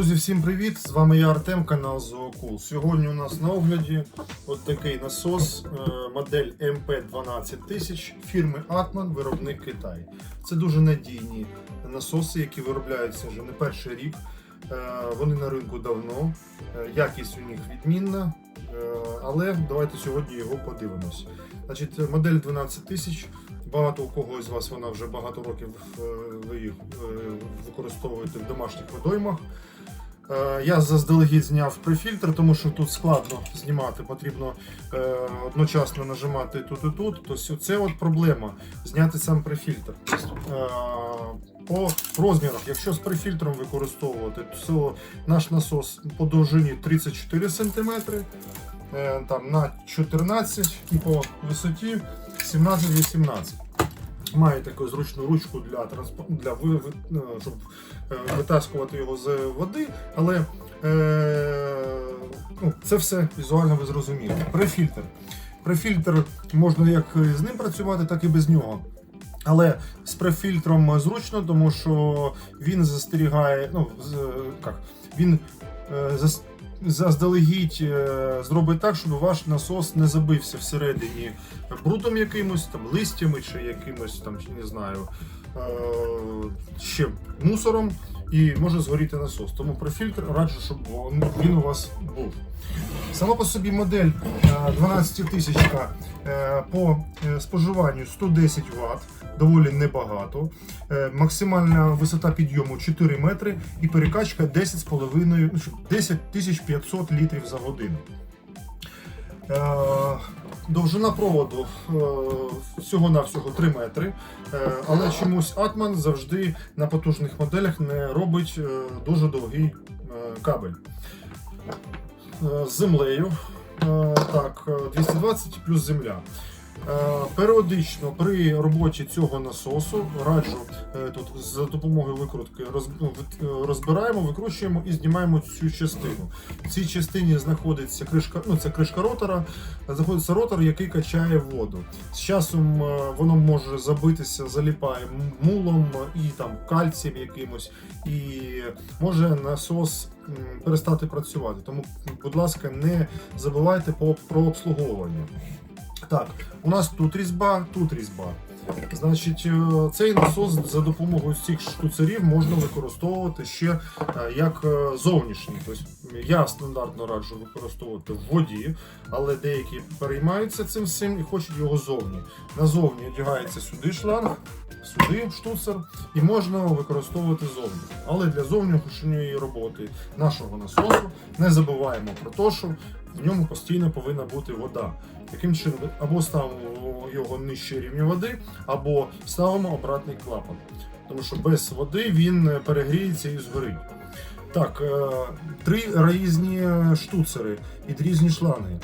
Друзі, всім привіт! З вами я Артем, канал Зоокул. Сьогодні у нас на огляді от такий насос, е, модель МП12000 фірми Atman, виробник Китай. Це дуже надійні насоси, які виробляються вже не перший рік. Е, Вони на ринку давно, е, якість у них відмінна, але давайте сьогодні його подивимось. Значить, модель 12000. Багато у кого з вас вона вже багато років ви їх використовуєте в домашніх водоймах. Е, Я заздалегідь зняв префільтр, тому що тут складно знімати, потрібно е, одночасно нажимати тут і тут. Тобто це от проблема зняти сам префільтр. Е, По розмірах, якщо з префільтром використовувати, то наш насос по довжині 34 см, там на 14 і по висоті 17-18. Має таку зручну ручку для для ну, щоб е, витаскувати його з води, але е... ну, це все візуально ви зрозуміли. Префільтр. Префільтр можна як з ним працювати, так і без нього. Але з префільтром зручно, тому що він застерігає, ну, як, він е, заздалегідь е, зробить так, щоб ваш насос не забився всередині брудом якимось, там, листями чи якимось там, не знаю, е, ще мусором і може згоріти насос. Тому про фільтр раджу, щоб він- він у вас був. Сама по собі модель е, 12 тисячка е, по е, споживанню 110 Вт, доволі небагато. Е, Максимальна висота підйому 4 метри і перекачка 10,5, ну, 10 500 літрів за годину. Е, Довжина проводу е, всього-навсього 3 метри, Е, але чомусь Atman завжди на потужних моделях не робить е, дуже довгий е, кабель. Е, З землею. Е, Так, е, 220 плюс земля. Е, Періодично при роботі цього насосу раджу е, тут за допомогою викрутки ну, е, розбираємо, викручуємо і знімаємо цю частину. В цій частині знаходиться кришка, ну це кришка ротора, знаходиться ротор, який качає воду. З часом воно може забитися, заліпає мулом і там кальцієм якимось, і може насос перестати працювати. Тому, будь ласка, не забувайте про обслуговування. Так, у нас тут різьба, тут різьба. Значить, е, цей насос за допомогою цих штуцерів можна використовувати ще е, як е, зовнішній. Тобто я стандартно раджу використовувати в воді, але деякі переймаються цим всім і хочуть його зовні. Назовні одягається сюди шланг, сюди штуцер, і можна використовувати зовні. Але для зовнішньої роботи нашого насосу не забуваємо про те, що в ньому постійно повинна бути вода. Таким чином, або ставимо його нижче рівня води, або ставимо обратний клапан. Тому що без води він е, перегріється і згорить. Так, е, три різні штуцери і різні шланги.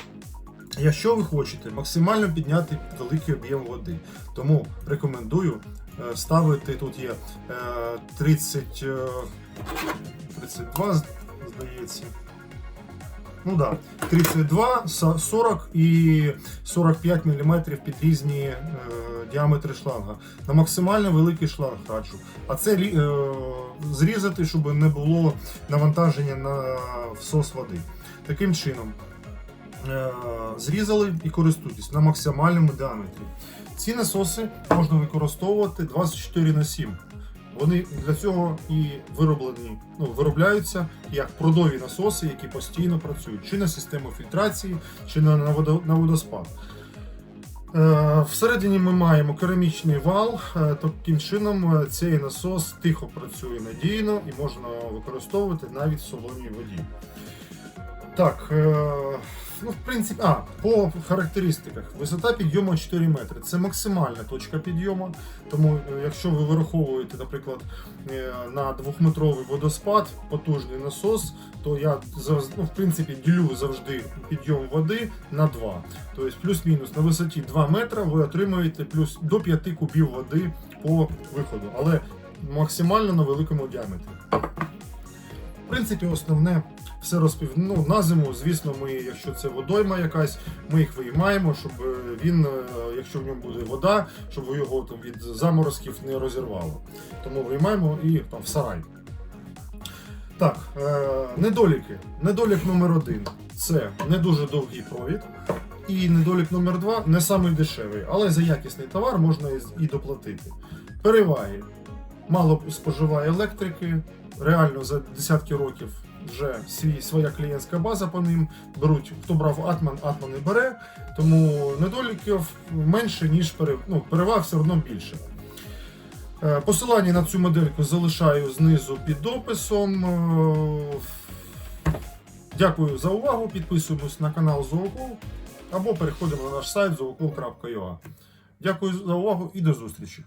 Якщо ви хочете максимально підняти великий об'єм води, тому рекомендую е, ставити тут є е, 30, е, 32, здається. Ну да, 32, 40 і 45 мм під різні е, діаметри шланга. На максимально великий шланг раджу. А це е, зрізати, щоб не було навантаження на всос води. Таким чином е, зрізали і користуйтесь на максимальному діаметрі. Ці насоси можна використовувати 24 на 7. Вони для цього і вироблені, ну, виробляються як продові насоси, які постійно працюють, чи на систему фільтрації, чи на, на, водо- на водоспад. Е, Всередині ми маємо керамічний вал, е, таким чином е, цей насос тихо працює надійно і можна використовувати навіть в солоній воді. Так, е, ну, в принципі, а, по характеристиках. Висота підйому 4 метри. Це максимальна точка підйому. Тому, е, якщо ви вираховуєте, наприклад, е, на двохметровий водоспад, потужний насос, то я ну, в принципі, ділю завжди підйом води на 2. Тобто плюс-мінус на висоті 2 метра ви отримуєте плюс до 5 кубів води по виходу, але максимально на великому діаметрі. В принципі, основне все розпів... ну, на зиму, звісно, ми, якщо це водойма якась, ми їх виймаємо, щоб е, він, е, якщо в ньому буде вода, щоб його там від заморозків не розірвало. Тому виймаємо і там в сарай. Так, е, недоліки. Недолік номер один це не дуже довгий провід. І недолік номер два не самий дешевий, але за якісний товар можна і- і доплатити. Переваги. Мало споживає електрики, реально за десятки років вже свій, своя клієнтська база по ним беруть. Хто брав Атман, Атман і бере, тому недоліків менше, ніж пере, ну, переваг все одно більше. Е, Посилання на цю модельку залишаю знизу під описом. Е, Дякую за увагу. Підписуємось на канал Зоокол або переходимо на наш сайт zookol.ua. Дякую за увагу і до зустрічі!